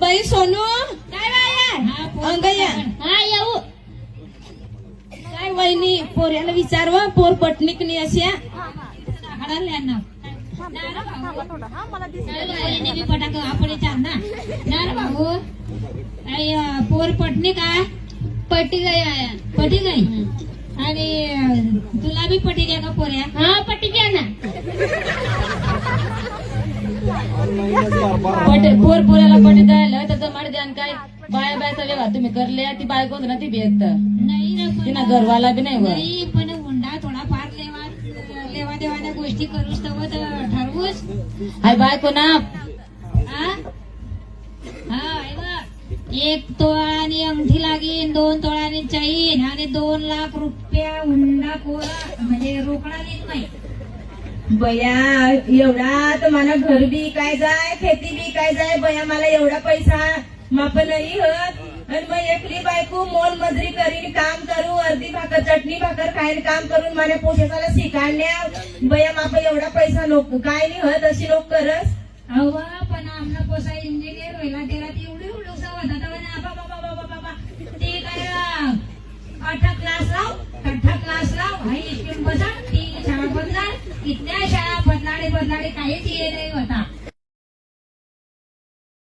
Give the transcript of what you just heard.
बाई सोनू? काय या. हा येऊ. काय वहिनी पोऱ्याला विचारव पोर पटणीकनी अशा पोर पटणी का पटी गई आया. पटी गई? आणि तुला बी पटी घ्या का पोऱ्या? हा पट पोर पोराला पटी द्यायला माड द्यान काय बाया बायचा व्यवहार तुम्ही करले ती बायको ना ती भेटत नाही तिना घरवाला बी नाही पण हुंडा थोडा फार लेवा लेवा देवाच्या गोष्टी करूच तर ठरवूच हाय बायको ना. एक तोळानी अंगठी लागीन दोन तोळानी चैन आणि दोन लाख रुपया हुंडा कोरा म्हणजे रोकडा देत नाही. बया एवढा तर मला घर बी काय जाय खेती बी काय जाय बया मला एवढा पैसा माप नाही होत. आणि मग एकली बायको मोल मजरी करीन काम करू अर्धी भाकर चटणी भाकर खाईन काम करून माझ्या पोशाला शिकाडल्या बया माप एवढा पैसा लोक काय नाही होत अशी लोक करस. अहो पण आमना पोसा इंजिनियर व्हायला त्याला ती एवढी एवढी होता. बाबा, बाबा, बाबा, ते काय अठरा क्लास लाव अठरा क्लास लाव हाई इथल्या शाळा बदलाडे बदलाडे काहीच ये नाही होता.